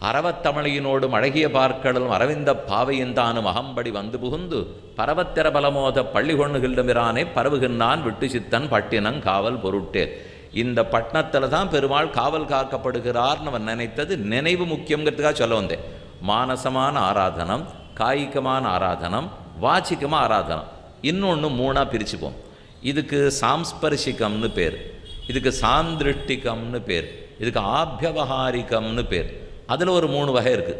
அறவத்தமிழியினோடும் அழகிய பார்க்கடலும் அரவிந்த பாவையின்தானும் அகம்படி வந்து புகுந்து பரவத்திர பலமோத பள்ளி கொண்ணுகின்றமிரானே பரவுகின்றான் விட்டு சித்தன் பட்டினங் காவல் பொருட்டே. இந்த பட்டணத்தில் தான் பெருமாள் காவல் காக்கப்படுகிறார்னு அவன் நினைத்தது நினைவு முக்கியங்கிறதுக்காக சொல்ல வந்தேன். மானசமான ஆராதனம் காய்கமான ஆராதனம் வாச்சிக்கமாக ஆராதனம். இன்னொன்று மூணாக பிரிச்சுப்போம். இதுக்கு சாம்ஸ்பர்ஷிகம்னு பேர். இதுக்கு சாந்திருஷ்டிகம்னு பேர். இதுக்கு ஆபியவகாரிகம்னு பேர். அதில் ஒரு மூணு வகை இருக்குது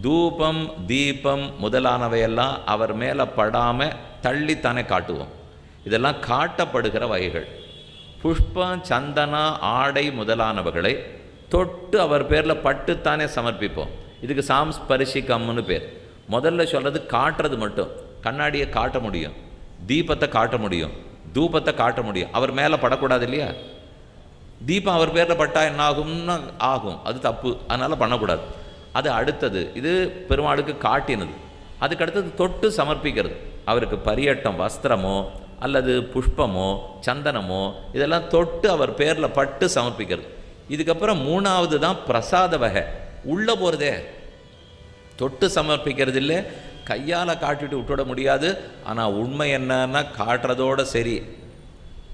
தூபம் தீபம் முதலானவையெல்லாம் அவர் மேலே படாமல் தள்ளித்தானே காட்டுவோம். இதெல்லாம் காட்டப்படுகிற வகைகள். புஷ்பம் சந்தனா ஆடை முதலானவர்களை தொட்டு அவர் பேரில் பட்டுத்தானே சமர்ப்பிப்போம். இதுக்கு சாம்ஸ் சாம்ஸ்பரிசிகம்னு பேர். முதல்ல சொல்கிறது காட்டுறது மட்டும். கண்ணாடியை காட்ட முடியும். தீபத்தை காட்ட முடியும். தூபத்தை காட்ட முடியும். அவர் மேலே படக்கூடாது இல்லையா? தீபம் அவர் பேரில் பட்டால் என்ன ஆகும்னு ஆகும். அது தப்பு. அதனால் பண்ணக்கூடாது. அது அடுத்தது. இது பெருமாளுக்கு காட்டினது. அதுக்கு அடுத்தது தொட்டு சமர்ப்பிக்கிறது. அவருக்கு பரியட்டம் வஸ்திரமோ அல்லது புஷ்பமோ சந்தனமோ இதெல்லாம் தொட்டு அவர் பேரில் பட்டு சமர்ப்பிக்கிறது. இதுக்கப்புறம் மூணாவது தான் பிரசாத வகை. உள்ளே போகிறதே தொட்டு சமர்ப்பிக்கிறது இல்லை. கையால் காட்டிட்டு விட்டுவிட முடியாது. ஆனால் உண்மை என்னன்னா காட்டுறதோட சரி.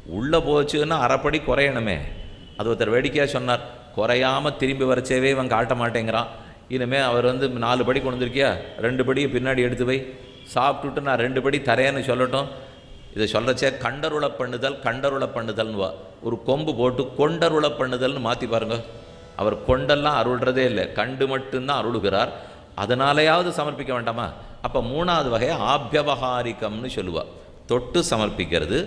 உள்ளே போச்சுன்னா அரைப்படி குறையணுமே. அது ஒருத்தர் வேடிக்கையாக சொன்னார் குறையாமல் திரும்பி வரச்சேவே இவன் காட்ட மாட்டேங்கிறான். இனிமேல் அவர் வந்து நாலு படி கொண்டு வந்திருக்கியா ரெண்டு படியை பின்னாடி எடுத்து போய் சாப்பிட்டுட்டு நான் ரெண்டு படி தரேன்னு சொல்லட்டும். இதை சொல்கிறச்சே கண்டருள பண்ணுதல் கண்டருள பண்ணுதல்னுவா. ஒரு கொம்பு போட்டு கொண்டருள பண்ணுதல்னு மாற்றி பாருங்கள் அவர் கொண்டெல்லாம் அருள்றதே இல்லை. கண்டு மட்டும்தான் அருளுகிறார். அதனாலேயாவது சமர்ப்பிக்க வேண்டாமா? அப்போ மூணாவது வகையை ஆபியவகாரிகம்னு சொல்லுவாள் தொட்டு சமர்ப்பிக்கிறது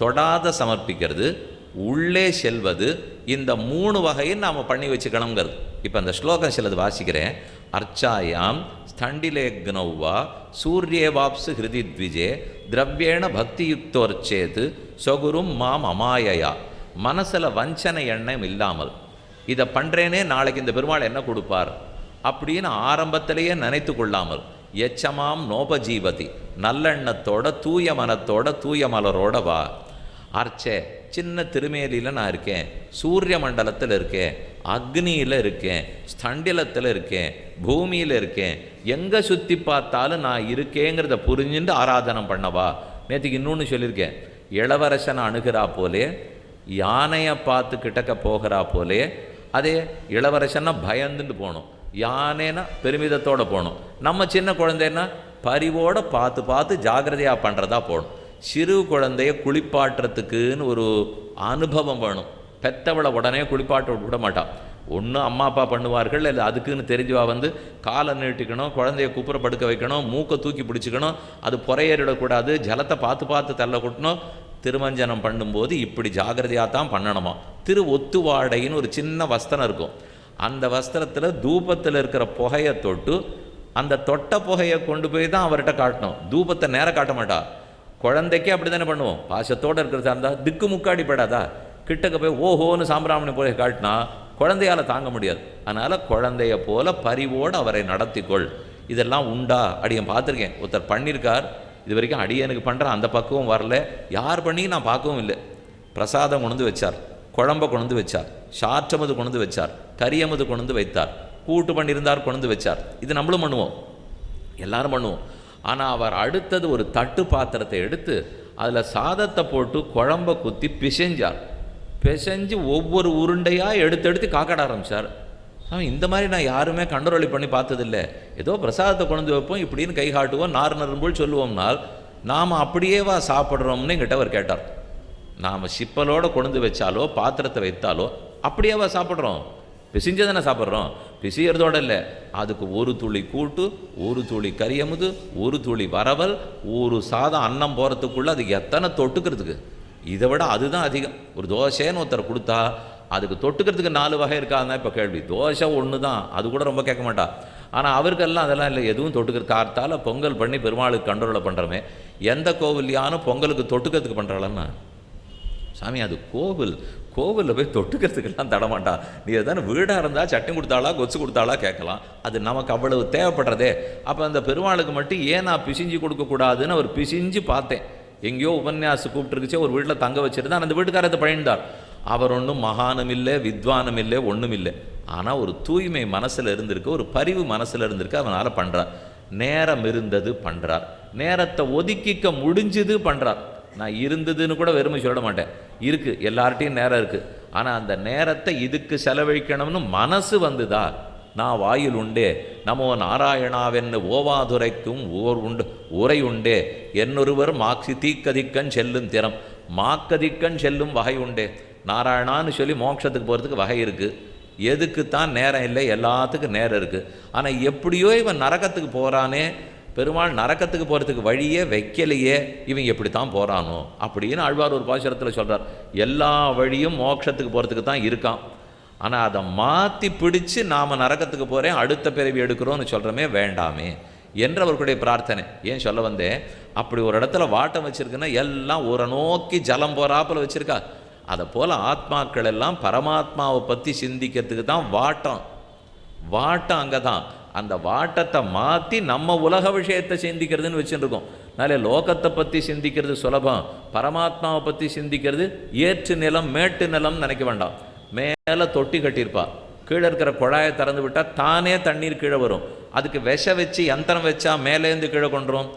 தொடாத சமர்ப்பிக்கிறது உள்ளே செல்வது இந்த மூணு வகையும் நாம் பண்ணி வச்சுக்கணுங்கிறது. இப்போ அந்த ஸ்லோகம் சிலது வாசிக்கிறேன். அர்ச்சாயாம் ஸ்தண்டிலேக்னௌவா சூரியவாப்சு ஹிருதி த்விஜே திரவியேண பக்தியுக்தோர்ச்சேது சொகுரும் மாம் அமாயயா. மனசில் வஞ்சனை எண்ணம் இல்லாமல் இதை பண்ணுறேனே நாளைக்கு இந்த பெருமாள் என்ன கொடுப்பார்? அப்படின்னு ஆரம்பத்திலேயே நினைத்து கொள்ளாமல் எச்சமாம் நோபஜீவதி நல்லெண்ணத்தோட தூய மனத்தோட தூய மலரோட வா. அர்ச்சே சின்ன திருமேலியில் நான் இருக்கேன். சூரிய மண்டலத்தில் இருக்கேன். அக்னியில் இருக்கேன். ஸ்தண்டிலத்தில் இருக்கேன். பூமியில் இருக்கேன். எங்கே சுற்றி பார்த்தாலும் நான் இருக்கேங்கிறத புரிஞ்சுட்டு ஆராதனம் பண்ணவா? நேற்றுக்கு இன்னொன்று சொல்லியிருக்கேன். இளவரசனை அணுகிறா போலே யானையை பார்த்து கிட்டக்க போகிறா போலே அதே இளவரசன்னா பயந்துட்டு போகணும். யானைனா பெருமிதத்தோடு போகணும். நம்ம சின்ன குழந்தைன்னா பரிவோடு பார்த்து பார்த்து ஜாக்கிரதையாக பண்ணுறதா போகணும். சிறு குழந்தைய குளிப்பாட்டுறதுக்குன்னு ஒரு அனுபவம் வேணும். பெத்தவளை உடனே குளிப்பாட்ட விட மாட்டான் ஒன்று அம்மா அப்பா பண்ணுவார்கள் இல்லை அதுக்குன்னு தெரிஞ்சவா வந்து காலை நீட்டிக்கணும் குழந்தைய குப்புற படுக்க வைக்கணும் மூக்கை தூக்கி பிடிச்சிக்கணும் அது புறையேறிடக்கூடாது ஜலத்தை பார்த்து பார்த்து தள்ள கொட்டணும். திருமஞ்சனம் பண்ணும்போது இப்படி ஜாகிரதையாக தான் பண்ணணுமா? திரு ஒத்துவாடைன்னு ஒரு சின்ன வஸ்திரம் இருக்கும். அந்த வஸ்திரத்தில் தூபத்தில் இருக்கிற புகையை தொட்டு அந்த தொட்ட புகையை கொண்டு போய் தான் அவர்கிட்ட காட்டணும். தூபத்தை நேரம் காட்ட மாட்டா. குழந்தைக்கே அப்படி தானே பண்ணுவோம்? பாசத்தோடு இருக்கிறதா இருந்தால் திக்கு முக்காடி படாதா? கிட்டக்க போய் ஓஹோன்னு சாம்பிராமணி போய் காட்டினா குழந்தையால் தாங்க முடியாது. அதனால் குழந்தைய போல பரிவோடு அவரை நடத்திக்கொள். இதெல்லாம் உண்டா? அடியன் பார்த்துருக்கேன். ஒருத்தர் பண்ணியிருக்கார். இது வரைக்கும் அடியனுக்கு பண்ணுற அந்த பக்குவம் வரல. யார் பண்ணி நான் பார்க்கவும் இல்லை. பிரசாதம் கொண்டு வச்சார். குழம்ப கொண்டு வச்சார். சாற்றமது கொண்டு வச்சார். கரியமது கொண்டு வந்து வைத்தார். கூட்டு பண்ணியிருந்தார் கொண்டு வச்சார். இது நம்மளும் பண்ணுவோம். எல்லாரும் பண்ணுவோம். ஆனால் அவர் அடுத்தது ஒரு தட்டு பாத்திரத்தை எடுத்து அதில் சாதத்தை போட்டு குழம்ப குத்தி பிசைஞ்சார். பிசைஞ்சு ஒவ்வொரு உருண்டையாக எடுத்து எடுத்து காக்காட ஆரம்பித்தார் இந்த மாதிரி நான் யாருமே கண்டரோலி பண்ணி பார்த்ததில்ல. ஏதோ பிரசாதத்தை கொண்டு வந்து வைப்போம் இப்படின்னு கை காட்டுவோம் நார் நரும்புள் சொல்லுவோம்னால் நாம் அப்படியேவா சாப்பிட்றோம்னு எங்கிட்ட அவர் கேட்டார். நாம் சிப்பலோடு கொண்டு வச்சாலோ பாத்திரத்தை வைத்தாலோ அப்படியேவா சாப்பிட்றோம். பிசிஞ்சு தானே சாப்பிட்றோம்? பிசியறதோட இல்லை. அதுக்கு ஒரு துளி கூட்டு ஒரு துளி கரியமுது ஒரு துளி வரவல் ஒரு சாதம் அன்னம் போகிறதுக்குள்ளே அதுக்கு எத்தனை தொட்டுக்கிறதுக்கு? இதை விட அதுதான் அதிகம். ஒரு தோசைன்னு ஒருத்தர் கொடுத்தா அதுக்கு தொட்டுக்கிறதுக்கு நாலு வகை இருக்காதுதான் இப்போ கேள்வி. தோசை ஒன்று தான் அது கூட ரொம்ப கேட்க மாட்டா. ஆனால் அவருக்கெல்லாம் அதெல்லாம் இல்லை. எதுவும் தொட்டுக்கிற கார்த்தால் பொங்கல் பண்ணி பெருமாளுக்கு கண்ட்ரோலில் பண்ணுறோமே எந்த கோவில்லையானும் பொங்கலுக்கு தொட்டுக்கிறதுக்கு பண்ணுறாளன்னா சாமி அது கோவில். கோவிலில் போய் தொட்டுக்கிறதுக்கெல்லாம் தடமாட்டா. நீ தானே வீடாக இருந்தால் சட்னி கொடுத்தாளா கொச்சு கொடுத்தாளா கேட்கலாம். அது நமக்கு அவ்வளவு தேவைப்படுறதே. அப்போ அந்த பெருமாளுக்கு மட்டும் ஏன் நான் பிசிஞ்சு கொடுக்கக்கூடாதுன்னு அவர் பிசிஞ்சு பார்த்தேன். எங்கேயோ உபன்யாசு கூப்பிட்டுருக்குச்சே ஒரு வீட்டில் தங்க வச்சுருந்தான் அந்த வீட்டுக்காரத்தை பழிந்தார் அவர் ஒன்றும் மகானும் இல்லை வித்வானும் இல்லை ஒன்றும் இல்லை. ஆனால் ஒரு தூய்மை மனசில் இருந்திருக்கு ஒரு பரிவு மனசில் இருந்திருக்கு அவனால் பண்ணுறார் நேரம் இருந்தது பண்ணுறார் நேரத்தை ஒதுக்கிக்க முடிஞ்சது பண்ணுறார் நான் இருந்ததுன்னு கூட வெறுமை சொல்ல மாட்டேன். இருக்குது எல்லார்ட்டையும் நேரம் இருக்குது ஆனால் அந்த நேரத்தை இதுக்கு செலவழிக்கணும்னு மனசு வந்துதா? நான் வாயில் உண்டே. நமோ நாராயணாவென்னு ஓவாதுரைக்கும் ஓர் உண்டு உரை உண்டே. என்னொருவர் மாக்சி தீக்கதிக்கன் செல்லும் திறம். மாக்கதிக்கன் செல்லும் வகை உண்டே. நாராயணான்னு சொல்லி மோட்சத்துக்கு போகிறதுக்கு வகை இருக்குது எதுக்கு தான் நேரம் இல்லை? எல்லாத்துக்கும் நேரம் இருக்குது ஆனால் எப்படியோ இவன் நரகத்துக்கு போகிறானே பெருமாள் நரக்கத்துக்கு போகிறதுக்கு வழியே வைக்கலையே இவன் எப்படி தான் போகிறானோ அப்படின்னு ஆழ்வார் ஒரு பாசுரத்தில் சொல்கிறார் எல்லா வழியும் மோட்சத்துக்கு போகிறதுக்கு தான் இருக்கான். ஆனால் அதை மாற்றி பிடிச்சு நாம் நரக்கத்துக்கு போகிறேன் அடுத்த பிறவி எடுக்கிறோன்னு சொல்கிறோமே வேண்டாமே என்று அவர்களுடைய பிரார்த்தனை. ஏன் சொல்ல வந்தேன்? அப்படி ஒரு இடத்துல வாட்டம் வச்சுருக்குன்னா எல்லாம் ஒரு நோக்கி ஜலம் போகிறாப்புல வச்சுருக்கா. அதை போல் ஆத்மாக்கள் எல்லாம் பரமாத்மாவை பற்றி சிந்திக்கிறதுக்கு தான் வாட்டம். வாட்டம் அங்கே தான் அந்த வாட்டத்தை மாற்றி நம்ம உலக விஷயத்தை சிந்திக்கிறதுன்னு வச்சுருக்கோம். அதனால லோகத்தை பற்றி சிந்திக்கிறது சுலபம் பரமாத்மாவை பற்றி சிந்திக்கிறது ஏற்று நிலம் மேட்டு நிலம் நினைக்க வேண்டாம். மேலே தொட்டி கட்டியிருப்பா. கீழே இருக்கிற குழாயை திறந்து விட்டால் தானே தண்ணீர் கீழே வரும். அதுக்கு விஷ வச்சு யந்திரம் வச்சா மேலேருந்து கீழே கொண்டுரும்.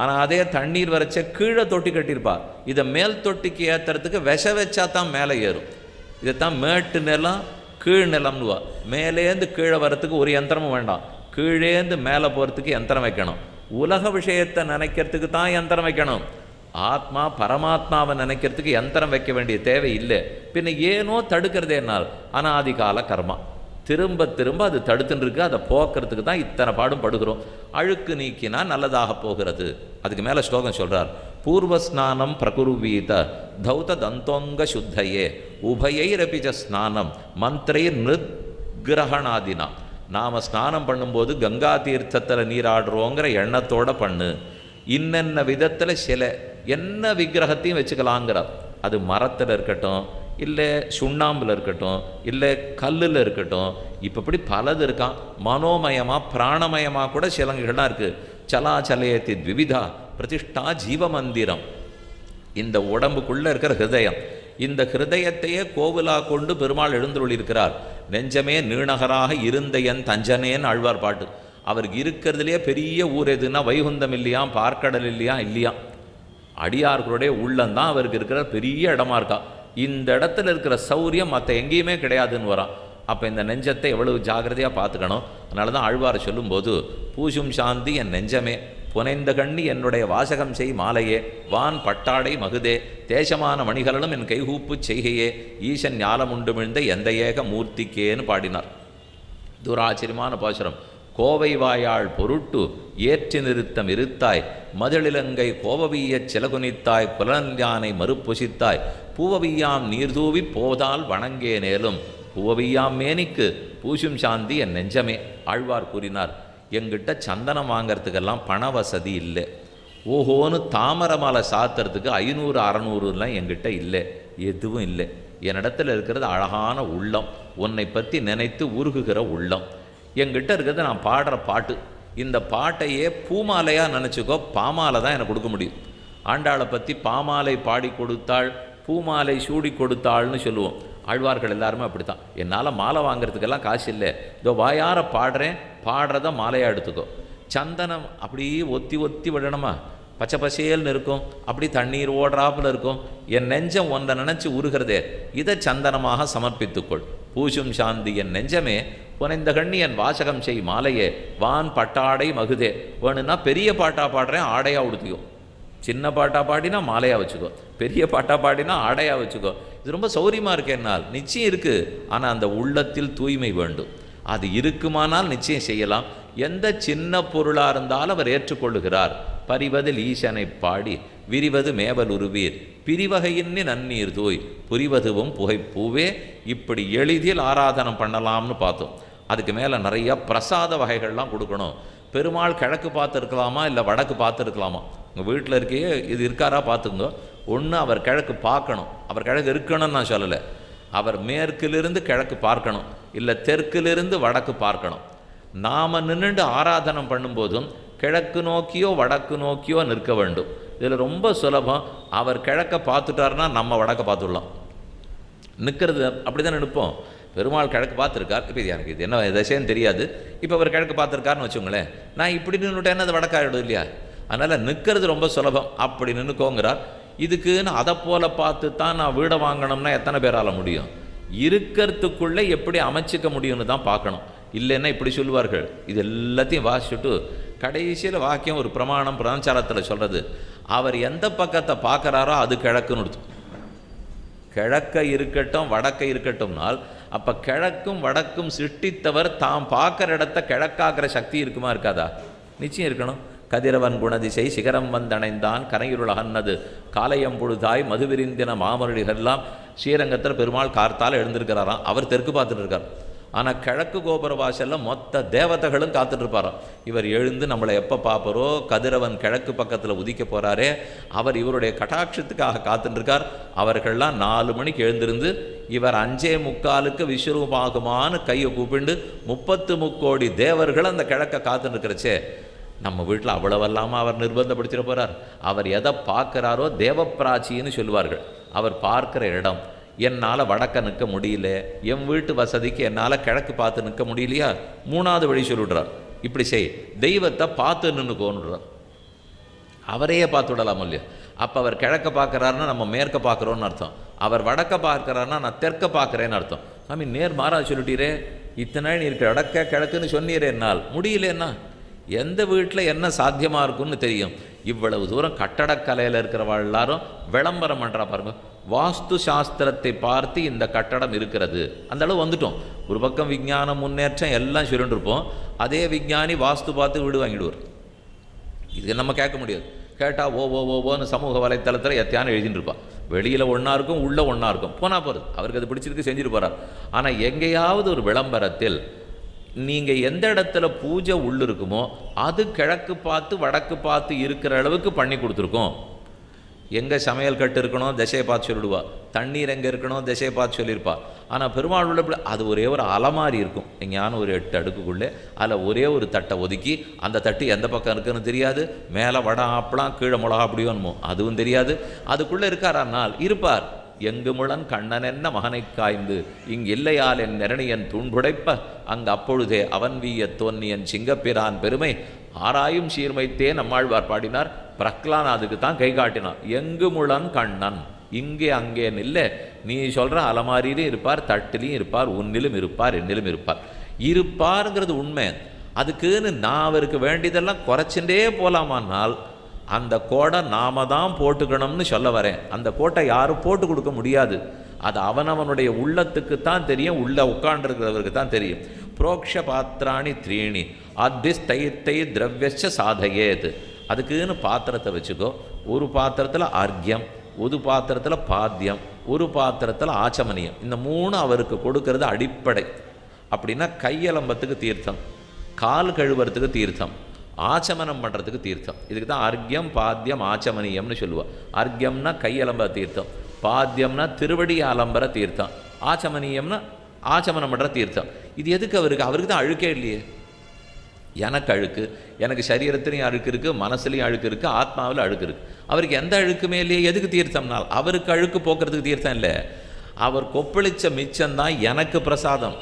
ஆனால் அதே தண்ணீர் வரைச்ச கீழே தொட்டி கட்டியிருப்பா. இதை மேல் தொட்டிக்கு ஏற்றுறதுக்கு விஷ வச்சா தான் மேலே ஏறும். இதைத்தான் மேட்டு நிலம் கீழ் நிலம்னுவா மேலேந்து கீழே வரத்துக்கு ஒரு யந்திரமும் வேண்டாம். கீழேந்து மேலே போகிறதுக்கு யந்திரம் வைக்கணும். உலக விஷயத்தை நினைக்கிறதுக்கு தான் யந்திரம் வைக்கணும். ஆத்மா பரமாத்மாவை நினைக்கிறதுக்கு யந்திரம் வைக்க வேண்டிய தேவை இல்லை. பின்ன ஏனோ தடுக்கிறது என்னால். அனாதிகால கர்மா. திரும்ப திரும்ப அது தடுத்துட்டுருக்கு அதை போக்குறதுக்கு தான் இத்தனை பாடும் படுகிறோம். அழுக்கு நீக்கினா நல்லதாக போகிறது. அதுக்கு மேலே ஸ்லோகம் சொல்கிறார் பூர்வ ஸ்நானம் பிரகுருவீத தௌத தந்தோங்க சுத்தையே. உபயைரபிஜ ஸ்நானம் மந்திரை நிருகிரகணாதினா நாம் ஸ்நானம் பண்ணும்போது கங்கா தீர்த்தத்தில் நீராடுறோங்கிற எண்ணத்தோடு பண்ணு. இன்னென்ன விதத்தில் சில என்ன விக்கிரகத்தையும் வச்சுக்கலாங்கிறார். அது மரத்தில் இருக்கட்டும் இல்லை சுண்ணாம்பில் இருக்கட்டும் இல்லை கல்லில் இருக்கட்டும் இப்போ இப்படி பலது இருக்கான் மனோமயமாக பிராணமயமாக கூட சிலங்குகள்லாம் இருக்குது சலாச்சலயத்தி த்விவிதா பிரதிஷ்டா ஜீவமந்திரம். இந்த உடம்புக்குள்ளே இருக்கிற ஹிருதயம். இந்த ஹிருதயத்தையே கோவிலாக கொண்டு பெருமாள் எழுந்துள்ளிருக்கிறார் நெஞ்சமே நீணகராக இருந்த என் தஞ்சனேன்னு ஆழ்வார் பாட்டு. அவருக்கு இருக்கிறதுலையே பெரிய ஊர் எதுன்னா வைகுந்தம் இல்லையா பார்க்கடல் இல்லையா இல்லையா. அடியார்களுடைய உள்ளந்தான் அவருக்கு இருக்கிற பெரிய இடமா இருக்கா. இந்த இடத்துல இருக்கிற சௌரியம் மற்ற எங்கேயுமே கிடையாதுன்னு வரான். அப்போ இந்த நெஞ்சத்தை எவ்வளவு ஜாகிரதையாக பார்த்துக்கணும்? அதனால தான் ஆழ்வார் சொல்லும்போது பூசும் சாந்தி என் நெஞ்சமே புனைந்த கண்ணி என்னுடைய வாசகம் செய் மாலையே வான் பட்டாடை மகுதே தேசமான மணிகளும் என் கைகூப்பு செய்கையே ஈசன் ஞாலமுண்டு மிழ்ந்த எந்த ஏக மூர்த்திக்கேன்னு பாடினார். துராச்சரியமான பாசுரம். கோவை வாயாள் பொருட்டு ஏற்றி நிறுத்தம் இருத்தாய் மதிலிலங்கை கோவவியச் சிலகுனித்தாய் புலன்யானை மறுப்புசித்தாய் பூவவியாம் நீர்தூவி போதால் வணங்கே நேலும். பூவவியாம் மேனிக்கு பூசும் சாந்தி என் நெஞ்சமே ஆழ்வார் கூறினார். எங்கிட்ட சந்தனம் வாங்கிறதுக்கெல்லாம் பண வசதி இல்லை. ஓஹோன்னு தாமரை மாலை சாத்துறதுக்கு ஐநூறு அறநூறுலாம் எங்கிட்ட இல்லை. எதுவும் இல்லை. என்னிடத்தில் இருக்கிறது அழகான உள்ளம். உன்னை பற்றி நினைத்து உருகுகிற உள்ளம். எங்கிட்ட இருக்கிறது நான் பாடுற பாட்டு. இந்த பாட்டையே பூமாலையாக நினச்சிக்கோ பாமாலை தான் எனக்கு கொடுக்க முடியும். ஆண்டாளை பற்றி பாமாலை பாடி கொடுத்தாள் பூமாலை சூடி கொடுத்தாள்னு சொல்லுவோம். ஆழ்வார்கள் எல்லாருமே அப்படித்தான். என்னால் மாலை வாங்குறதுக்கெல்லாம் காசு இல்லை. இதோ வாயார பாடுறேன் பாடுறத மாலையாக எடுத்துக்கோ. சந்தனம் அப்படியே ஒத்தி ஒத்தி விடணுமா? பச்சை பசேல்னு இருக்கும். அப்படி தண்ணீர் ஓடுறாப்புல இருக்கும். என் நெஞ்சம் ஒன்றை நினச்சி உருகிறதே இதை சந்தனமாக சமர்ப்பித்துக்கொள். பூசும் சாந்தி என் நெஞ்சமே புனைந்த கண்ணி என் வாசகம் செய் மாலையே வான் பட்டாடை மகுதே. வேணும்னா பெரிய பாட்டாக பாடுறேன் ஆடையாக உடுத்தியும் சின்ன பாட்டாக பாடினா மாலையாக வச்சுக்கோ பெரிய பாட்டாக பாடினா ஆடையாக வச்சுக்கோ. இது ரொம்ப சௌரியமாக இருக்கு என்னால். நிச்சயம் இருக்குது ஆனால் அந்த உள்ளத்தில் தூய்மை வேண்டும். அது இருக்குமானால் நிச்சயம் செய்யலாம். எந்த சின்ன பொருளாக இருந்தாலும் அவர் ஏற்றுக்கொள்ளுகிறார். பரிவதில் ஈசனை பாடி விரிவது மேவல் உருவீர். பிரிவகையின்னு நன்னீர் தூய் புரிவதுவும் புகைப்பூவே. இப்படி எளிதில் ஆராதனம் பண்ணலாம்னு பார்த்தோம். அதுக்கு மேலே நிறைய பிரசாத வகைகள்லாம் கொடுக்கணும். பெருமாள் கிழக்கு பார்த்துருக்கலாமா இல்லை வடக்கு பார்த்துருக்கலாமா? உங்கள் வீட்டில் இருக்கே இது இருக்காரா பார்த்துங்க ஒன்று அவர் கிழக்கு பார்க்கணும். அவர் கிழக்கு இருக்கணும்னு நான் சொல்லலை. அவர் மேற்கிலிருந்து கிழக்கு பார்க்கணும். இல்லை தெற்கிலிருந்து வடக்கு பார்க்கணும். நாம் நின்றுண்டு ஆராதனம் பண்ணும்போதும் கிழக்கு நோக்கியோ வடக்கு நோக்கியோ நிற்க வேண்டும். இதில் ரொம்ப சுலபம். அவர் கிழக்க பார்த்துட்டாருன்னா நம்ம வடக்க பார்த்துடலாம். நிற்கிறது அப்படி தான் நிற்போம். பெருமாள் கிழக்கு பார்த்துருக்கார். இப்போ இது எனக்கு இது என்ன திசைன்னு தெரியாது. இப்போ அவர் கிழக்கு பார்த்துருக்காருன்னு வச்சுங்களேன் நான் இப்படி நின்றுட்டேன்னா அது வடக்காயிடும் இல்லையா? அதனால் நிற்கிறது ரொம்ப சுலபம். அப்படி நின்றுக்கோங்கிறார் இதுக்குன்னு அதை போல பார்த்து தான் நான் வீடை வாங்கணும்னா எத்தனை பேரால முடியும்? இருக்கிறதுக்குள்ளே எப்படி அமைச்சிக்க முடியும்னு தான் பார்க்கணும். இல்லைன்னா இப்படி சொல்லுவார்கள். இது எல்லாத்தையும் வாசிச்சுட்டு கடைசியில் வாக்கியம் ஒரு பிரமாணம் பிரச்சாரத்தில் சொல்கிறது அவர் எந்த பக்கத்தை பார்க்குறாரோ அது கிழக்குன்னு கிழக்க இருக்கட்டும் வடக்க இருக்கட்டும்னால் அப்போ கிழக்கும் வடக்கும் சிருஷ்டித்தவர் தாம் பார்க்குற இடத்த கிழக்காக்குற சக்தி இருக்குமா இருக்காதா? நிச்சயம் இருக்கணும். கதிரவன் குணதிசை சிகரம் வந்தணைந்தான் கரையுருள் அகன்னது. காலையம்பொழுதாய் மதுவிரிந்தின மாமருடிகள்லாம் ஸ்ரீரங்கத்தில் பெருமாள் கார்த்தால் எழுந்திருக்கிறாராம். அவர் தெற்கு பார்த்துட்டு இருக்கார் ஆனால் கிழக்கு கோபுர வாசலில் மொத்த தேவதைகளும் காத்துட்டு இவர் எழுந்து நம்மளை எப்போ பார்ப்பரோ கதிரவன் கிழக்கு பக்கத்தில் உதிக்க போகிறாரே அவர் இவருடைய கட்டாட்சத்துக்காக காத்துட்டுருக்கார். அவர்கள்லாம் நாலு மணிக்கு எழுந்திருந்து இவர் அஞ்சே முக்காலுக்கு விஸ்வரூபமாகுமான்னு கையை கூப்பிண்டு முப்பத்து முக்கோடி தேவர்கள் அந்த கிழக்கை காத்துட்டு இருக்கிறச்சே நம்ம வீட்டில் அவ்வளவெல்லாமல் அவர் நிர்பந்தப்படுத்திட போகிறார் அவர் எதை பார்க்குறாரோ தேவப்பிராச்சின்னு சொல்லுவார்கள். அவர் பார்க்குற இடம் என்னால் வடக்க நிற்க முடியல என் வீட்டு வசதிக்கு என்னால் கிழக்கு பார்த்து நிற்க முடியலையா? மூணாவது வழி சொல்லிவிடுறார். இப்படி செய். தெய்வத்தை பார்த்து நின்றுக்கோன்றார் அவரையே பார்த்து விடலாம் இல்லையா? அப்போ அவர் கிழக்க பார்க்குறாருன்னா நம்ம மேற்க பார்க்குறோன்னு அர்த்தம். அவர் வடக்க பார்க்குறாருன்னா நான் தெற்க பார்க்குறேன்னு அர்த்தம். சாமி நேர் மாறா சொல்லிட்டீரே. இத்தனை நாள் இருக்க வடக்க கிழக்குன்னு சொன்னீரே என்னால். முடியலன்னா எந்த வீட்டில் என்ன சாத்தியமாக இருக்கும்னு தெரியும். இவ்வளவு தூரம் கட்டடக்கலையில் இருக்கிறவள் எல்லாரும் விளம்பரம் பண்ணுறா பாருங்கள் வாஸ்து சாஸ்திரத்தை பார்த்து இந்த கட்டடம் இருக்கிறது. அந்த அளவு வந்துட்டோம். ஒரு பக்கம் விஞ்ஞானம் முன்னேற்றம் எல்லாம் சொல்லிட்டுருப்போம் அதே விஞ்ஞானி வாஸ்து பார்த்து வீடு வாங்கிடுவார். இது நம்ம கேட்க முடியாது. கேட்டால் ஓ ஓ ஓன்னு சமூக வலைத்தளத்தில் எத்தையான எழுதிட்டுருப்பான் வெளியில் ஒன்றா இருக்கும் உள்ளே ஒன்றா இருக்கும். போனால் போகிறது அவருக்கு அது பிடிச்சிருக்கு செஞ்சுட்டு போகிறார் ஆனால் எங்கேயாவது ஒரு விளம்பரத்தில் நீங்கள் எந்த இடத்துல பூஜை உள்ளு இருக்குமோ அது கிழக்கு பார்த்து வடக்கு பார்த்து இருக்கிற அளவுக்கு பண்ணி கொடுத்துருக்கோம். எங்கே சமையல் கட்டு இருக்கணும் திசையை பார்த்து சொல்லிடுவா. தண்ணீர் எங்கே இருக்கணும் திசையை பார்த்து சொல்லியிருப்பா. ஆனால் பெருமாள் உள்ள அது ஒரே ஒரு அலமாரி இருக்கும். எங்கேயான ஒரு எட்டு அடுக்குக்குள்ளே அதில் ஒரே ஒரு தட்டை ஒதுக்கி அந்த தட்டு எந்த பக்கம் இருக்குன்னு தெரியாது. மேலே வடை ஆப்பலாம் கீழே மிளகா அப்படியோன்மோ அதுவும் தெரியாது. அதுக்குள்ளே இருக்காரானால் இருப்பார். எங்கு முழன் கண்ணன் என்ன மகனைக் காய்ந்து இங்கில்லையால் என் நிரணியன் தூண்புடைப்ப அங்கு அப்பொழுதே அவன் வீய தோன்னியன் சிங்கப்பிரான் பெருமை. ஆராயும் சீர்மைத்தே நம்மாழ்வார் பாடினார் பிரக்லானாதுக்கு தான் கை காட்டினான். எங்கு முழன் கண்ணன் இங்கே அங்கே நில்ல நீ சொல்கிற அலமாரியிலும் இருப்பார் தட்டிலையும் இருப்பார் உன்னிலும் இருப்பார் என்னிலும் இருப்பார். இருப்பாருங்கிறது உண்மை. அதுக்குன்னு நான் அவருக்கு வேண்டியதெல்லாம் குறைச்சுட்டே போலாமானால் அந்த கோடை நாம தான் போட்டுக்கணும்னு சொல்ல வரேன். அந்த கோட்டை யாரும் போட்டு கொடுக்க முடியாது. அது அவனவனுடைய உள்ளத்துக்கு தான் தெரியும் உள்ள உட்காண்டிருக்கிறவருக்கு தான் தெரியும். புரோக்ஷ பாத்திராணி த்ரீணி அத்திஸ்தைத்தை திரவியச்ச சாதையேது அதுக்குன்னு பாத்திரத்தை வச்சுக்கோ. ஒரு பாத்திரத்தில் அர்க்கியம் ஒரு பாத்திரத்தில் பாத்தியம் ஒரு பாத்திரத்தில் ஆச்சமனியம். இந்த மூணு அவருக்கு கொடுக்கறது அடிப்படை. அப்படின்னா கையலம்பத்துக்கு தீர்த்தம் கால் கழுவுறதுக்கு தீர்த்தம். ஆச்சமனம் பண்ணுறதுக்கு தீர்த்தம். இதுக்கு தான் அர்க்கியம் பாத்தியம் ஆச்சமனியம்னு சொல்லுவோம் அர்க்கியம்னா கையலம்பர தீர்த்தம். பாத்தியம்னா திருவடி அலம்பர தீர்த்தம். ஆச்சமனியம்னா ஆச்சமனம் பண்ணுற தீர்த்தம். இது எதுக்கு அவருக்கு? அவருக்கு தான் அழுக்கே இல்லையே. எனக்கு அழுக்கு. எனக்கு சரீரத்திலையும் அழுக்கு இருக்குது மனசுலையும் அழுக்கு இருக்குது ஆத்மாவில் அழுக்கு இருக்குது அவருக்கு எந்த அழுக்குமே இல்லையே. எதுக்கு தீர்த்தம்னால் அவருக்கு அழுக்கு போக்குறதுக்கு தீர்த்தம் இல்லை. அவர் கொப்பளிச்ச மிச்சம்தான் எனக்கு பிரசாதம்.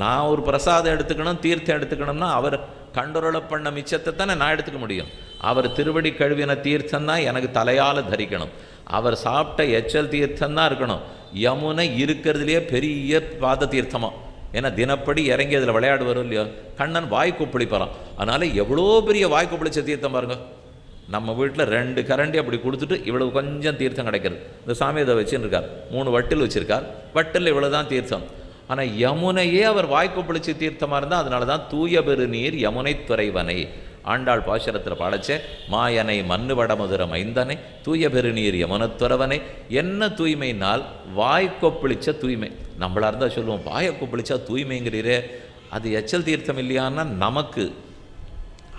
நான் ஒரு பிரசாதம் எடுத்துக்கணும் தீர்த்தம் எடுத்துக்கணும்னா அவர் கண்டுரள பண்ண மிச்சத்தை தானே நான் எடுத்துக்க முடியும். அவர் திருவடி கழுவின தீர்த்தம் தான் எனக்கு தலையால் தரிக்கணும். அவர் சாப்பிட்ட எச்சல் தீர்த்தம் தான் இருக்கணும். யமுனை இருக்கிறதுலையே பெரிய பாத தீர்த்தமாக ஏன்னா தினப்படி இறங்கி அதில் விளையாடு வரும் இல்லையோ? கண்ணன் வாய் கொப்பளிப்பாராம். அதனால் எவ்வளோ பெரிய வாய் கொப்பளிச்ச தீர்த்தம் பாருங்க. நம்ம வீட்டில் ரெண்டு கரண்டி அப்படி கொடுத்துட்டு இவ்வளவு கொஞ்சம் தீர்த்தம் கிடைக்கிறது. இந்த சாமி இதை வச்சுருக்கார் மூணு வட்டில் வச்சுருக்கார். வட்டில் இவ்வளோ தான் தீர்த்தம். ஆனால் யமுனையே அவர் வாய்க்கொப்பளிச்சு தீர்த்தமாக இருந்தால் அதனால தான் தூய பெருநீர் யமுனை துறைவனை. ஆண்டாள் பாசுரத்தில் பாடச்சே மாயனை மண்ணு வடமுதுர மைந்தனை தூய பெருநீர் யமுனத்துறவனை என்ன தூய்மைனால் வாய்க்கொப்பளிச்ச தூய்மை. நம்மளா இருந்தால் சொல்லுவோம் வாயை கொப்பளிச்சா தூய்மைங்கிறீரே. அது எச்சல் தீர்த்தம் இல்லையான்னா நமக்கு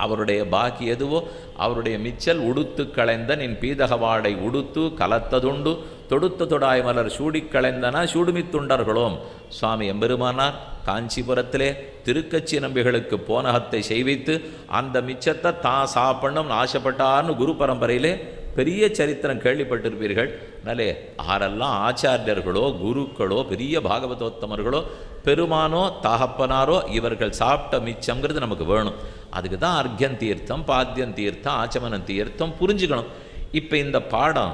அவருடைய பாக்கி எதுவோ அவருடைய மிச்சல் உடுத்து களைந்த நின் பீதகவாடை உடுத்து கலத்ததுண்டு தொடுத்த தொடாய் மலர் சூடிக் களைந்தனா சூடுமித்துண்டர்களோம் சுவாமி எம்பெருமானார் காஞ்சிபுரத்திலே திருக்கச்சி நம்பிகளுக்கு போனகத்தை செய்வித்து அந்த மிச்சத்தை தான் சாப்பிடணும்னு ஆசைப்பட்டார்னு குரு பரம்பரையிலே பெரிய சரித்திரம் கேள்விப்பட்டிருப்பீர்கள். அதனாலே ஆரெல்லாம் ஆச்சாரியர்களோ குருக்களோ பெரிய பாகவதோத்தமர்களோ பெருமானோ தகப்பனாரோ இவர்கள் சாப்பிட்ட மிச்சங்கிறது நமக்கு வேணும். அதுக்கு தான் அர்க்கியம் தீர்த்தம் பாத்தியம் தீர்த்தம் ஆச்சமனம் தீர்த்தம் புரிஞ்சுக்கணும். இப்போ இந்த பாடம்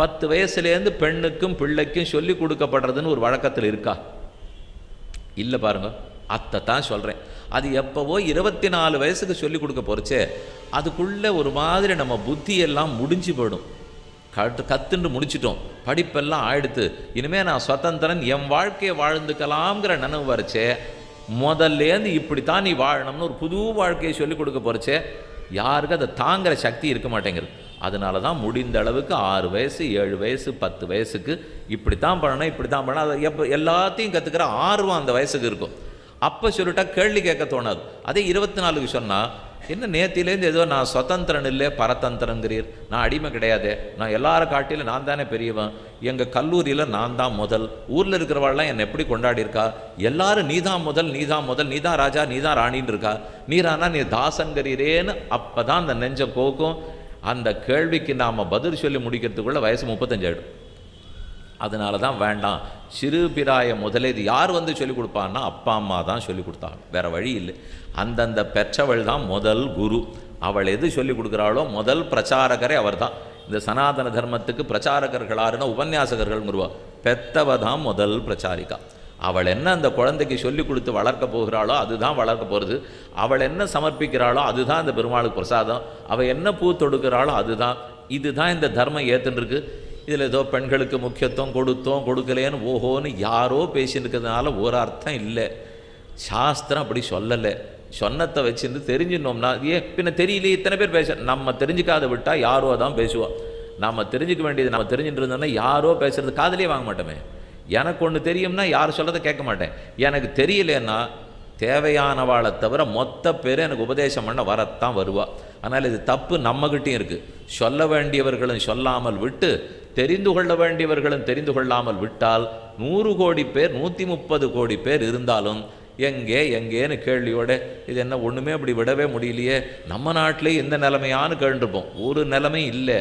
பத்து வயசுலேருந்து பெண்ணுக்கும் பிள்ளைக்கும் சொல்லி கொடுக்கப்படுறதுன்னு ஒரு வழக்கத்தில் இருக்கா? இல்லை பாருங்க. அத்தை தான் சொல்கிறேன் அது எப்போவோ இருபத்தி நாலு வயசுக்கு சொல்லி கொடுக்க போகிறச்சே அதுக்குள்ளே ஒரு மாதிரி நம்ம புத்தியெல்லாம் முடிஞ்சு போயிடும். கட்டு கத்துன்னு முடிச்சிட்டோம். படிப்பெல்லாம் ஆயிடுத்து. இனிமேல் நான் சுதந்திரன் என் வாழ்க்கையை வாழ்ந்துக்கலாம்ங்கிற நினைவு வரைச்சே முதல்லேருந்து இப்படித்தான் நீ வாழணும்னு ஒரு புது வாழ்க்கையை சொல்லிக் கொடுக்க போகிறச்சே யாருக்கும் அதை தாங்குற சக்தி இருக்க மாட்டேங்குது. அதனால தான் முடிந்த அளவுக்கு ஆறு வயசு ஏழு வயசு பத்து வயசுக்கு இப்படி தான் பண்ணணும் இப்படி தான் பண்ணணும். அதை எப்போ எல்லாத்தையும் கற்றுக்கிற ஆர்வம் அந்த வயசுக்கு இருக்கும். அப்போ சொல்லிட்டா கேள்வி கேட்க தோணாது. அதே இருபத்தி நாலுக்கு சொன்னால் என்ன நேத்திலேருந்து ஏதோ நான் சுதந்திரன் இல்லை பரதந்திரங்கிறீர். நான் அடிமை கிடையாது. நான் எல்லாரை காட்டிலும் நான் தானே பெரியவன். எங்கள் கல்லூரியில் நான் தான் முதல். ஊரில் இருக்கிறவாள்லாம் என்னை எப்படி கொண்டாடியிருக்கா? எல்லாரும் நீ தான் முதல் நீ தான் முதல் நீ தான் ராஜா நீ தான் ராணின்னு இருக்கா? நீரானா நீ தாசங்கிறீரேன்னு அப்போ தான் அந்த நெஞ்ச கோக்கும். அந்த கேள்விக்கு நாம் பதில் சொல்லி முடிக்கிறதுக்குள்ளே வயசு முப்பத்தஞ்சாயிடும். அதனால தான் வேண்டாம். சிறு பிராய முதலே இது யார் வந்து சொல்லிக் கொடுப்பான்னா அப்பா அம்மா தான் சொல்லிக் கொடுத்தாங்க. வேறு வழி இல்லை. அந்தந்த பெற்றவள் தான் முதல் குரு. அவள் எது சொல்லிக் கொடுக்குறாளோ முதல் பிரச்சாரகரே அவர் தான் இந்த சனாதன தர்மத்துக்கு பிரச்சாரகர்களாருன்னா உபன்யாசகர்கள் குருவா பெத்தவ தான் முதல் பிரச்சாரிக்கா அவள் என்ன அந்த குழந்தைக்கு சொல்லி கொடுத்து வளர்க்க போகிறாளோ அதுதான் வளர்க்க போகிறது அவள் என்ன சமர்ப்பிக்கிறாளோ அதுதான் இந்த பெருமாளுக்கு பிரசாதம். அவள் என்ன பூ தொடுக்கிறாளோ அதுதான். இதுதான் இந்த தர்மம் ஏற்றுன்னு இதில் ஏதோ பெண்களுக்கு முக்கியத்துவம் கொடுத்தோம் கொடுக்கலேன்னு ஓஹோன்னு யாரோ பேசின்னு இருக்கிறதுனால ஒரு அர்த்தம் இல்லை. சாஸ்திரம் அப்படி சொல்லலை. சொன்னத்தை வச்சுருந்து தெரிஞ்சினோம்னா ஏன்? பின்ன தெரியலையே இத்தனை பேர் பேச நம்ம தெரிஞ்சுக்காத விட்டால் யாரோ தான் பேசுவா. நம்ம தெரிஞ்சுக்க வேண்டியது நம்ம தெரிஞ்சுட்டு இருந்தோம்னா யாரோ பேசுறது காதலே வாங்க மாட்டோமே. எனக்கு ஒன்று தெரியும்னா யார் சொல்கிறத கேட்க மாட்டேன். எனக்கு தெரியலன்னா தேவையானவாளை தவிர மொத்த பேர் எனக்கு உபதேசம் பண்ண வரத்தான் வருவா. அதனால் இது தப்பு நம்மகிட்டையும் இருக்குது சொல்ல வேண்டியவர்களும் சொல்லாமல் விட்டு தெரிந்து கொள்ள வேண்டியவர்களும் தெரிந்து கொள்ளாமல் விட்டால் நூறு கோடி பேர் நூற்றி முப்பது கோடி பேர் இருந்தாலும் எங்கே எங்கேன்னு கேள்வியோட இது என்ன ஒன்றுமே அப்படி விடவே முடியலையே. நம்ம நாட்டிலே இந்த நிலைமையான்னு கேட்டுருப்போம் ஒரு நிலைமை இல்லை.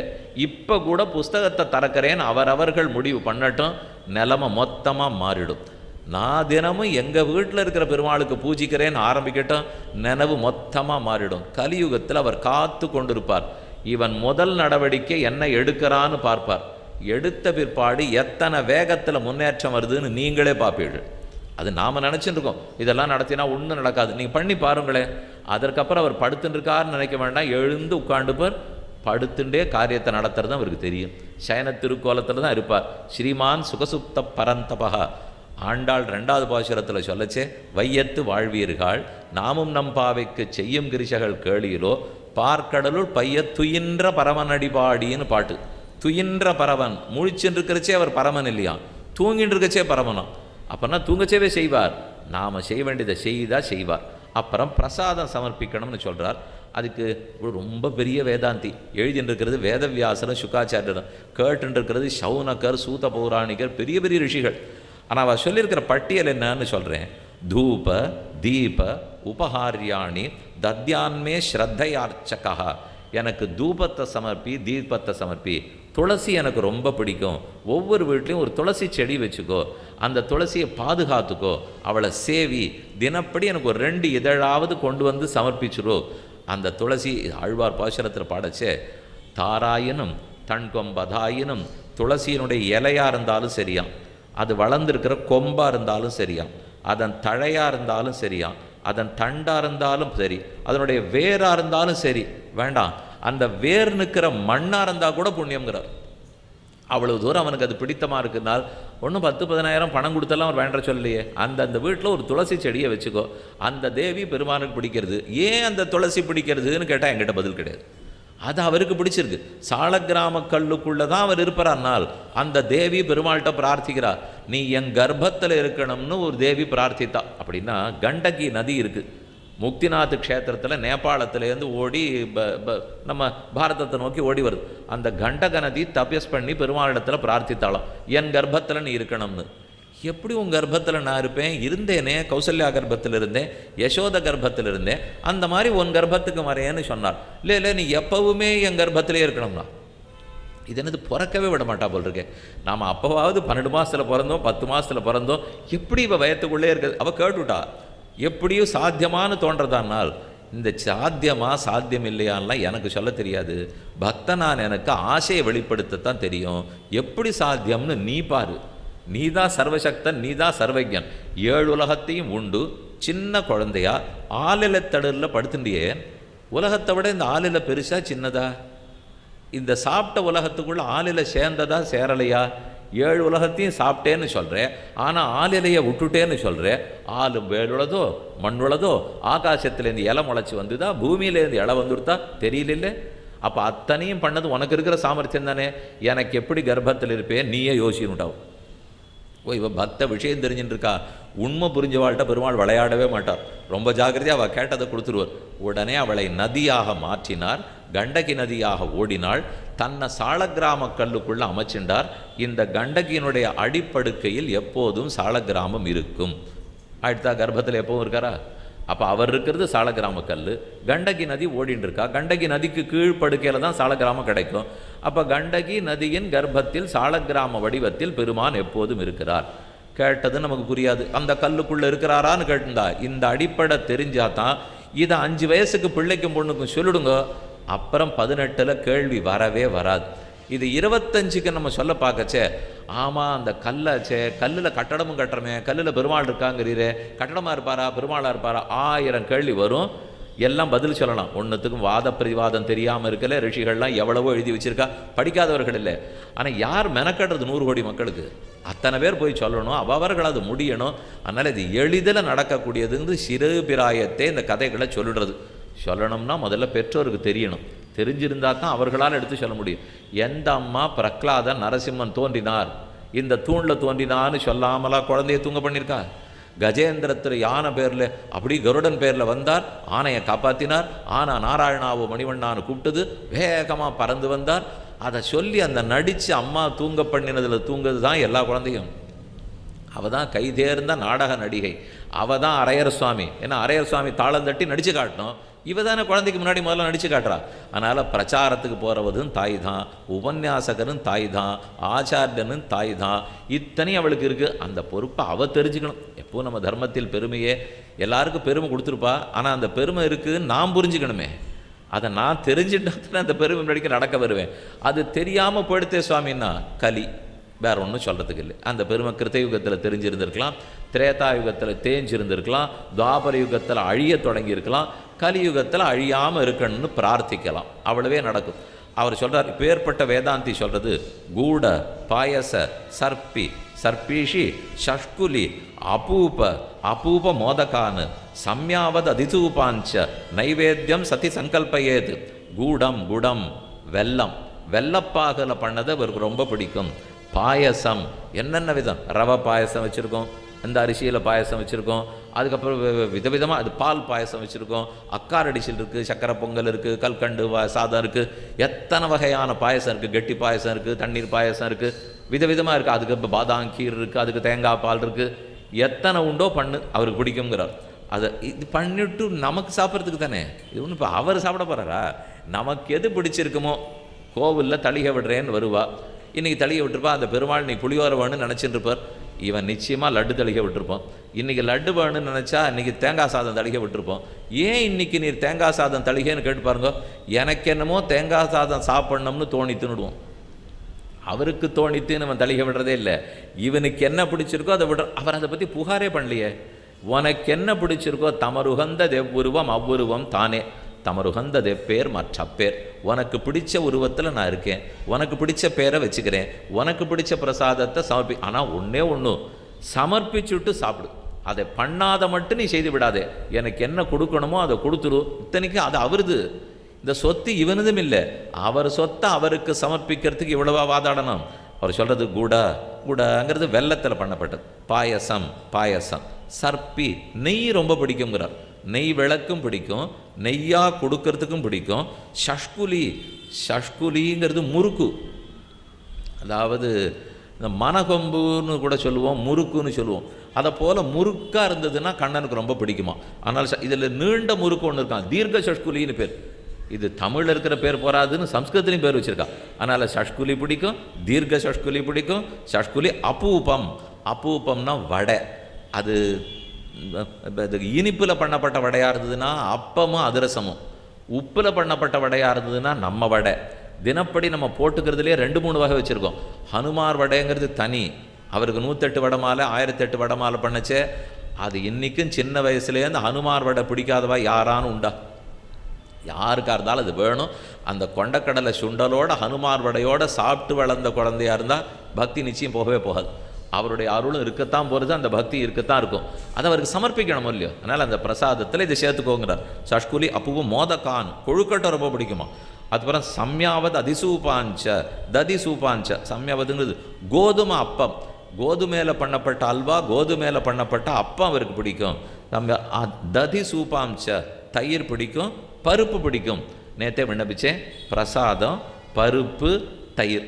இப்போ கூட புஸ்தகத்தை திறக்கிறேன்னு அவரவர்கள் முடிவு பண்ணட்டும் நிலைமை மொத்தமாக மாறிடும். நான் தினமும் எங்கள் வீட்டில் இருக்கிற பெருமாளுக்கு பூஜிக்கிறேன்னு ஆரம்பிக்கட்டும் நினைவு மொத்தமாக மாறிடும். கலியுகத்தில் அவர் காத்து கொண்டிருப்பார். இவன் முதல் நடவடிக்கை என்ன எடுக்கிறான்னு பார்ப்பார். எடுத்த பிற்பாடு எத்தனை வேகத்தில் முன்னேற்றம் வருதுன்னு நீங்களே பார்ப்பீர்கள். அது நாம் நினச்சின்னு இருக்கோம் இதெல்லாம் நடத்தினா ஒன்றும் நடக்காது. நீங்கள் பண்ணி பாருங்களேன். அதற்கப்புறம் அவர் படுத்துட்டு இருக்காருன்னு நினைக்க வேண்டாம். எழுந்து உட்காண்டுப்பார் படுத்துட்டே காரியத்தை நடத்துறது அவருக்கு தெரியும். சயன திருக்கோலத்தில் தான் இருப்பார். ஸ்ரீமான் சுகசுப்த பரந்தபகா ஆண்டாள் ரெண்டாவது பாசுரத்தில் சொல்லச்சே வையத்து வாழ்வீர்கள். நாமும் நம் பாவைக்கு செய்யும் கிரிசகள் கேளியிலோ பார்க்கடலுள் பைய துயின்ற பரமனடிபாடின்னு பாட்டு. துயின்ற பரவன். முழிச்சுன்னு இருக்கிறச்சே அவர் பரமன் இல்லையா தூங்கிட்டு இருக்கச்சே பரமனம் அப்போனா தூங்கச்சேவே செய்வார். நாம் செய்ய வேண்டியதை செய்தா செய்வார். அப்புறம் பிரசாதம் சமர்ப்பிக்கணும்னு சொல்கிறார் அதுக்கு ரொம்ப பெரிய வேதாந்தி. எழுதிட்டு வேதவியாசரும் சுக்காச்சாரியரும் கேட்டுருக்கிறது இருக்கிறது சௌனகர் சூத பௌராணிகர் பெரிய பெரிய ரிஷிகள். ஆனால் அவள் சொல்லியிருக்கிற பட்டியல் என்னன்னு சொல்கிறேன் தூப தீப உபகாரியாணி தத்யான்மே ஸ்ரத்தையார்ச்சகா எனக்கு தூபத்தை சமர்ப்பி தீபத்தை சமர்ப்பி. துளசி எனக்கு ரொம்ப பிடிக்கும். ஒவ்வொரு வீட்லேயும் ஒரு துளசி செடி வச்சுக்கோ. அந்த துளசியை பாதுகாத்துக்கோ. அவளை சேவி தினப்படி எனக்கு ஒரு ரெண்டு இதழாவது கொண்டு வந்து சமர்ப்பிச்சிரோ. அந்த துளசி ஆழ்வார் பாசுரத்தில் பாடச்சே தாராயினும் தன்கொம்பதாயினும் துளசியினுடைய இலையாக இருந்தாலும் சரியாம். அது வளர்ந்துருக்கிற கொம்பாக இருந்தாலும் சரியாம். அதன் தழையாக இருந்தாலும் சரியாம். அதன் தண்டாக இருந்தாலும் சரி. அதனுடைய வேராக இருந்தாலும் சரி. வேண்டாம். அந்த வேர் நிற்கிற மண்ணாக இருந்தால் கூட புண்ணியங்கிறார் அவ்வளவு தூரம் அவனுக்கு அது பிடித்தமாக இருக்குனால் ஒன்றும் பத்து பதினாயிரம் பணம் கொடுத்தெல்லாம் அவர் வேண்ட சொல்லலையே. அந்த அந்த வீட்டில் ஒரு துளசி செடியை வச்சுக்கோ. அந்த தேவி பெருமானுக்கு பிடிக்கிறது. ஏன் அந்த துளசி பிடிக்கிறதுன்னு கேட்டால் என்கிட்ட பதில் கிடையாது. அது அவருக்கு பிடிச்சிருக்கு. சாலக்கிராம கல்லுக்குள்ளே தான் அவர் இருப்பார்னால் அந்த தேவி பெருமாள்கிட்ட பிரார்த்திக்கிறார் நீ என் கர்ப்பத்தில் இருக்கணும்னு ஒரு தேவி பிரார்த்தித்தா. அப்படின்னா கண்டகி நதி இருக்குது முக்திநாத் க்ஷேத்திரத்தில் நேபாளத்திலேருந்து ஓடி ப- ப- நம்ம பாரதத்தை நோக்கி ஓடி வருது. அந்த கண்டக நதி தபஸ் பண்ணி பெருமாளிடத்தில் பிரார்த்தித்தாளாம். என் கர்ப்பத்தில் நீ இருக்கணும்னு. எப்படி உன் கர்ப்பத்தில் நான் இருப்பேன்? இருந்தேனே கௌசல்யா கர்ப்பத்தில் இருந்தேன் யசோத கர்ப்பத்தில் இருந்தேன். அந்த மாதிரி உன் கர்ப்பத்துக்கு மறையேன்னு சொன்னார் இல்லை இல்லை நீ எப்பவுமே என் கர்ப்பத்திலே இருக்கணும்னா. இது என்னது பிறக்கவே விட மாட்டா போல் இருக்கேன் நாம் அப்போவாவது பன்னெண்டு மாதத்தில் பிறந்தோம் பத்து மாதத்தில் பிறந்தோம். எப்படி இவ வயத்துக்குள்ளே இருக்குது அவள் கேட்டுவிட்டா எப்படியும் சாத்தியமானு தோன்றதானால் இந்த சாத்தியமா சாத்தியம் இல்லையான்லாம் எனக்கு சொல்ல தெரியாது. பக்தனான் எனக்கு ஆசையை வெளிப்படுத்தத்தான் தெரியும். எப்படி சாத்தியம்னு நீ பாரு. நீ தான் சர்வசக்தன் நீ தான் சர்வஜன். ஏழு உலகத்தையும் உண்டு. சின்ன குழந்தையா ஆலிலத்தடலில் படுத்துட்டியே உலகத்தை விட இந்த ஆளில பெருசா சின்னதா? இந்த சாப்பிட்ட உலகத்துக்குள்ள ஆளில சேர்ந்ததா சேரலையா? ஏழு உலகத்தையும் சாப்பிட்டேன்னு சொல்கிறேன் ஆனால் ஆளிலையை விட்டுட்டேன்னு சொல்கிறேன் ஆள் வேலுள்ளதோ மண்ணுள்ளதோ ஆகாசத்துலேருந்து இலை முளைச்சி வந்துதா பூமியிலேருந்து இலை வந்துடுத்தா தெரியல அப்போ அத்தனையும் பண்ணது உனக்கு இருக்கிற சாமர்த்தியம் தானே? எனக்கு எப்படி கர்ப்பத்தில் இருப்பேன்? நீயே யோசிக்கணுட்டாவும் ஓ இவ பக்த விஷயம் தெரிஞ்சுட்டுருக்கா உண்மை உண்மை புரிஞ்சவாள்கிட்ட பெருமாள் விளையாடவே மாட்டார். ரொம்ப ஜாக்கிரதையாக அவள் கேட்டதை கொடுத்துருவார். உடனே அவளை நதியாக மாற்றினார். கண்டகி நதியாக ஓடினாள். தன்னை சாலக்கிராம கல்லுக்குள்ளே அமைச்சின்றார். இந்த கண்டகியினுடைய அடிப்படுக்கையில் எப்போதும் சாலக்கிராமம் இருக்கும். அடுத்தா கர்ப்பத்தில் எப்பவும் இருக்காரா? அப்போ அவர் இருக்கிறது சாலக்கிராம கல் கண்டகி நதி ஓடின்னு இருக்கா கண்டகி நதிக்கு கீழ்ப்படுக்கையில் தான் சாலக்கிராமம் கிடைக்கும். அப்போ கண்டகி நதியின் கர்ப்பத்தில் சாலக்கிராம வடிவத்தில் பெருமான் எப்போதும் இருக்கிறார். கேட்டது நமக்கு புரியாது. அந்த கல்லுக்குள்ளே இருக்கிறாரான்னு கேட்டிருந்தா இந்த அடிப்படை தெரிஞ்சாதான் இதை அஞ்சு வயசுக்கு பிள்ளைக்கும் பொண்ணுக்கும் சொல்லிடுங்க. அப்புறம் பதினெட்டில் கேள்வி வரவே வராது. இது இருபத்தஞ்சுக்கு நம்ம சொல்ல பார்க்கச்சே ஆமாம் அந்த கல்லாச்சே கல்லில் கட்டடமும் கட்டுறமே கல்லில் பெருமாள் இருக்காங்கிறீரே கட்டடமாக இருப்பாரா பெருமாளாக இருப்பாரா ஆயிரம் கேள்வி வரும். எல்லாம் பதில் சொல்லலாம். ஒன்றுத்துக்கும் வாத பிரதிவாதம் தெரியாமல் இருக்கல ரிஷிகள்லாம் எவ்வளவோ எழுதி வச்சுருக்கா படிக்காதவர்கள் இல்லை. ஆனால் யார் மெனக்கடுறது நூறு கோடி மக்களுக்கு? அத்தனை பேர் போய் சொல்லணும் அவர்கள் அது முடியணும். அதனால் இது எளிதில் நடக்கக்கூடியதுங்கிறது சிறு பிராயத்தை இந்த கதைகளை சொல்லுறது. சொல்லணும்னா முதல்ல பெற்றோருக்கு தெரியணும். தெரிஞ்சிருந்தால் தான் அவர்களால் எடுத்து சொல்ல முடியும். எந்த அம்மா பிரகலாத நரசிம்மன் தோன்றினார்? இந்த தூணில் தோன்றினான்னு சொல்லாமலா குழந்தைய தூங்க பண்ணியிருக்கா? கஜேந்திரத்தில் யானை பேரில் அப்படி கருடன் பேரில் வந்தார் ஆனையை காப்பாற்றினார் ஆனா நாராயணாவோ மணிவண்ணான்னு கூப்பிட்டது வேகமாக பறந்து வந்தார். அதை சொல்லி அந்த நடித்து அம்மா தூங்க பண்ணினதில் தூங்குது தான் எல்லா குழந்தையும். அவள் தான் கைதேர்ந்த நாடக நடிகை. அவள் தான் அரையர் சுவாமி ஏன்னா அரையர் சுவாமி தாளம் தட்டி நடித்து காட்டணும். இவ தானே குழந்தைக்கு முன்னாடி முதல்ல நடித்து காட்டுறா. அதனால் பிரச்சாரத்துக்கு போகிறவதும் தாய் தான் உபன்யாசகரும் தாய் தான் ஆச்சாரியனும் தாய் தான் இத்தனையும் அவளுக்கு இருக்குது அந்த பொறுப்பை அவள் தெரிஞ்சுக்கணும். எப்போ நம்ம தர்மத்தில் பெருமையே எல்லாருக்கும் பெருமை கொடுத்துருப்பா. ஆனால் அந்த பெருமை இருக்குதுன்னு நான் புரிஞ்சுக்கணுமே. அதை நான் தெரிஞ்சுட்டு அந்த பெருமை முன்னாடிக்கு நடக்க வருவேன். அது தெரியாமல் போயிடுத்தே சுவாமின்னா கலி. வேற ஒன்றும் சொல்கிறதுக்கு இல்லை. அந்த பெருமை கிருத்தயுகத்தில் தெரிஞ்சிருந்திருக்கலாம் திரேதா யுகத்தில் தேஞ்சிருந்திருக்கலாம் துவாபர யுகத்தில் அழிய தொடங்கியிருக்கலாம் கலியுகத்தில் அழியாமல் இருக்கணும்னு பிரார்த்திக்கலாம். அவ்வளவே நடக்கும். அவர் சொல்கிறார் பேர்பட்ட வேதாந்தி சொல்கிறது கூட பாயச சர்ப்பி சர்ப்பீஷி சஷ்குலி அபூப அபூப மோதகான் சம்யாவத் அதிதூபாஞ்ச நைவேத்தியம் சதி சங்கல்பயேது. கூடம் குடம் வெல்லம். வெள்ளப்பாகல பண்ணதை அவருக்கு ரொம்ப பிடிக்கும். பாயசம். என்னென்ன விதம்? ரவை பாயசம் வச்சுருக்கோம் அந்த அரிசியில் பாயசம் வச்சுருக்கோம் அதுக்கப்புறம் வி- விதவிதமாக அது பால் பாயசம் வச்சுருக்கோம். அக்கார் அடிச்சல் இருக்குது சக்கரை பொங்கல் இருக்குது கல்கண்டு வா சாதம் இருக்குது எத்தனை வகையான பாயசம் இருக்குது கெட்டி பாயசம் இருக்குது தண்ணீர் பாயசம் இருக்குது விதவிதமாக இருக்குது அதுக்கு இப்போ பாதாம் கீர் இருக்குது அதுக்கு தேங்காய் பால் இருக்குது எத்தனை உண்டோ பண்ணு அவருக்கு பிடிக்குங்கிறார் அதை இது பண்ணிட்டு நமக்கு சாப்பிட்றதுக்கு தானே? இது ஒன்று இப்போ அவர் சாப்பிட போகிறாரா நமக்கு எது பிடிச்சிருக்குமோ கோவிலில் தளிக விடுறேன்னு வருவா. இன்றைக்கி தளிகை விட்டுருப்பா அந்த பெருமாள் நீ புளியோர வேணும்னு நினச்சிட்டு இருப்பார் இவன் நிச்சயமாக லட்டு தளிகை விட்டுருப்போம் இன்றைக்கி லட்டு வேணும்னு நினச்சா இன்றைக்கி தேங்காய் சாதம் தளிகை விட்டுருப்போம் ஏன் இன்னைக்கு நீர் தேங்காய் சாதம் தழிகேன்னு கேட்டு பாருங்க. எனக்கு என்னமோ தேங்காய் சாதம் சாப்பிட்ணும்னு தோணி தின்னுடுவோம். அவருக்கு தோணித்து நம்ம தளிகை விடுறதே இல்லை. இவனுக்கு என்ன பிடிச்சிருக்கோ அதை விடுற அவர் அதை பற்றி புகாரே பண்ணலையே. உனக்கு என்ன பிடிச்சிருக்கோ தமருகந்த தெவ்வுருவம் அவ்வுருவம் தானே. தமருகந்த தெப்பேர் மற்ற பேர் உனக்கு பிடிச்ச உருவத்தில் நான் இருக்கேன். உனக்கு பிடிச்ச பேரை வச்சுக்கிறேன். உனக்கு பிடிச்ச பிரசாதத்தை சமர்ப்பி ஆனால் ஒன்றே ஒன்று சமர்ப்பிச்சுட்டு சாப்பிடு. அதை பண்ணாத மட்டும் நீ செய்து விடாதே. எனக்கு என்ன கொடுக்கணுமோ அதை கொடுத்துரு. இத்தனைக்கும் அது அவருது. இந்த சொத்து இவனதும் இல்லை. அவர் சொத்தை அவருக்கு சமர்ப்பிக்கிறதுக்கு இவ்வளவா வாதாடணும்? அவர் சொல்கிறது குட குடங்கிறது வெள்ளத்தில் பண்ணப்பட்டது. பாயசம் பாயசம். சர்ப்பி நெய் ரொம்ப பிடிக்குங்கிறார் நெய் விளக்கும் பிடிக்கும் நெய்யாக கொடுக்கறதுக்கும் பிடிக்கும். ஷஷ்குலி ஷஷ்குலிங்கிறது முறுக்கு. அதாவது இந்த மனகொம்புன்னு கூட சொல்லுவோம் முறுக்குன்னு சொல்லுவோம். அதை போல் முறுக்காக இருந்ததுன்னா கண்ணனுக்கு ரொம்ப பிடிக்குமா? ஆனால் இதில் நீண்ட முறுக்கு ஒன்று இருக்கான். தீர்க்க சஷ்குலின்னு பேர். இது தமிழில் இருக்கிற பேர் போகாதுன்னு சம்ஸ்கிருதத்துலையும் பேர் வச்சுருக்கான். அதனால் ஷஷ்குலி பிடிக்கும் தீர்க்க ஷஷ்குலி பிடிக்கும். ஷஷ்குலி அபூபம். அபூபம்னா வடை. அது இனிப்பில் பண்ணப்பட்ட வடையாக இருந்ததுன்னா அப்பமும் அதிரசமும். உப்பில் பண்ணப்பட்ட வடையாக இருந்ததுன்னா நம்ம வடை. தினப்படி நம்ம போட்டுக்கிறதுலே ரெண்டு மூணு வகை வச்சுருக்கோம். ஹனுமார் வடைங்கிறது தனி. அவருக்கு நூற்றெட்டு வடை மாலை ஆயிரத்தெட்டு வடை மாலை பண்ணச்சே. அது இன்றைக்கும் சின்ன வயசுலேருந்து ஹனுமார் வடை பிடிக்காதவா யாரான்னு உண்டா? யாருக்கா இருந்தாலும் அது வேணும். அந்த கொண்டக்கடலை சுண்டலோட ஹனுமார் வடையோட சாப்பிட்டு வளர்ந்த குழந்தையாக இருந்தால் பக்தி நிச்சயம் போகவே போகாது. அவருடைய அருளும் இருக்கத்தான் போகிறது அந்த பக்தி இருக்கத்தான் இருக்கும். அதை அவருக்கு சமர்ப்பிக்கணும் இல்லையோ? அதனால் அந்த பிரசாதத்தில் இதை சேர்த்துக்கோங்கிறார். சஷ்குலி அப்பவும் மோதக்கான் கொழுக்கட்டை ரொம்ப பிடிக்குமா? அதுக்கப்புறம் சம்யாவது அதிசூபாஞ்ச ததி சூபாஞ்ச சம்யாவதுங்கிறது கோதுமை அப்பம். கோதுமையில் பண்ணப்பட்ட அல்வா கோதுமையில் பண்ணப்பட்ட அப்பம் அவருக்கு பிடிக்கும். நம்ம ததி சூப்பாம்ச தயிர் பிடிக்கும் பருப்பு பிடிக்கும். நேற்றே விண்ணப்பிச்சேன் பிரசாதம் பருப்பு தயிர்.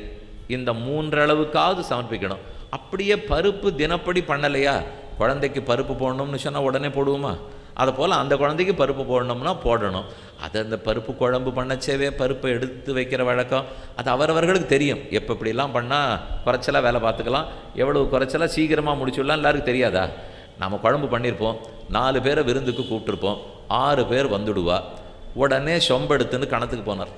இந்த மூன்றளவுக்காவது சமர்ப்பிக்கணும். அப்படியே பருப்பு தினப்படி பண்ணலையா? குழந்தைக்கு பருப்பு போடணும்னு சொன்னால் உடனே போடுவோமா? அதை போல் அந்த குழந்தைக்கு பருப்பு போடணும்னா போடணும். அது அந்த பருப்பு குழம்பு பண்ணச்சேவே பருப்பை எடுத்து வைக்கிற வழக்கம் அது அவரவர்களுக்கு தெரியும். எப்போ இப்படிலாம் பண்ணால் குறைச்சலாக வேலை பார்த்துக்கலாம். எவ்வளவு குறைச்சலாக சீக்கிரமாக முடிச்சுடலாம் எல்லாருக்கும் தெரியாதா? நம்ம குழம்பு பண்ணியிருப்போம் நாலு பேரை விருந்துக்கு கூப்பிட்டுருப்போம். ஆறு பேர் வந்துடுவா. உடனே சொம்பெடுத்துன்னு கணத்துக்கு போனார்.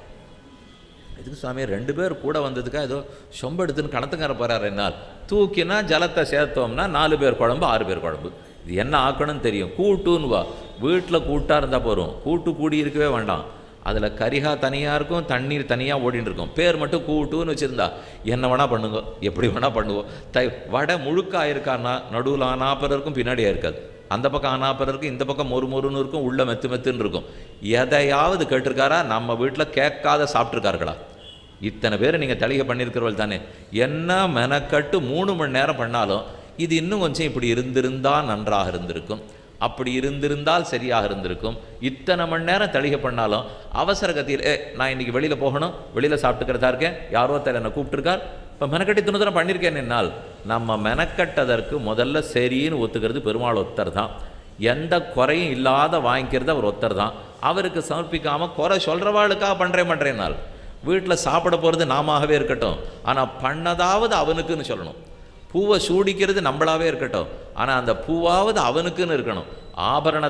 எதுக்கு சுவாமி ரெண்டு பேர் கூட வந்ததுக்கா ஏதோ சொம்பெடுத்துன்னு கணத்துக்கார போகிறார் என்னால். தூக்கினா ஜலத்தை சேர்த்தோம்னா நாலு பேர் குழம்பு ஆறு பேர் குழம்பு. இது என்ன ஆக்கணும்னு தெரியும். கூட்டுன்னு வா. வீட்டில் கூட்டாக இருந்தால் போகிறோம் கூட்டு கூடி இருக்கவே வேண்டாம். அதில் கரிகா தனியாக இருக்கும் தண்ணீர் தனியாக ஓடின்னு இருக்கும். பேர் மட்டும் கூட்டுன்னு வச்சுருந்தா என்ன வேணால் பண்ணுங்க. எப்படி வேணால் பண்ணுவோம். தை வடை முழுக்காக இருக்கான்னா நடுவில் ஆனாப்பரம் இருக்கும் பின்னாடியாக இருக்காது. அந்த பக்கம் ஆனாப்பரம் இருக்கும் இந்த பக்கம் மொறு மொறுன்னு இருக்கும் உள்ள மெத்து மெத்துன்னு இருக்கும். எதையாவது கேட்டிருக்காரா? நம்ம வீட்டில் கேட்காத சாப்பிட்ருக்கார்களா இத்தனை பேர் நீங்கள் தளிகை பண்ணியிருக்கிறவள் தானே? என்ன மெனக்கட்டு மூணு மணி நேரம் பண்ணாலும் இது இன்னும் கொஞ்சம் இப்படி இருந்திருந்தால் நன்றாக இருந்திருக்கும். அப்படி இருந்திருந்தால் சரியாக இருந்திருக்கும். இத்தனை மணி நேரம் தளிகை பண்ணாலும் அவசர கத்தியில் ஏ நான் இன்றைக்கி வெளியில் போகணும் வெளியில் சாப்பிட்டுக்கிறதா இருக்கேன் யாரோ தலை என்னை கூப்பிட்டுருக்கார் இப்போ மெனக்கட்டி துணுதரம் பண்ணியிருக்கேன் என்னால். நம்ம மெனக்கட்டதற்கு முதல்ல சரின்னு ஒத்துக்கிறது பெருமாள் ஒத்தர் தான். எந்த குறையும் இல்லாத வாங்கிக்கிறது அவர் ஒத்தர் தான். அவருக்கு சமர்ப்பிக்காமல் குறை சொல்கிறவாளுக்காக பண்ணுறேன் பண்ணுறேன்னால் வீட்டில் சாப்பிட போகிறது நாமாகவே இருக்கட்டும். ஆனால் பண்ணதாவது அவனுக்குன்னு சொல்லணும். பூவை சூடிக்கிறது நம்மளாவே இருக்கட்டும். ஆனால் அந்த பூவாவது அவனுக்குன்னு இருக்கணும். ஆபரண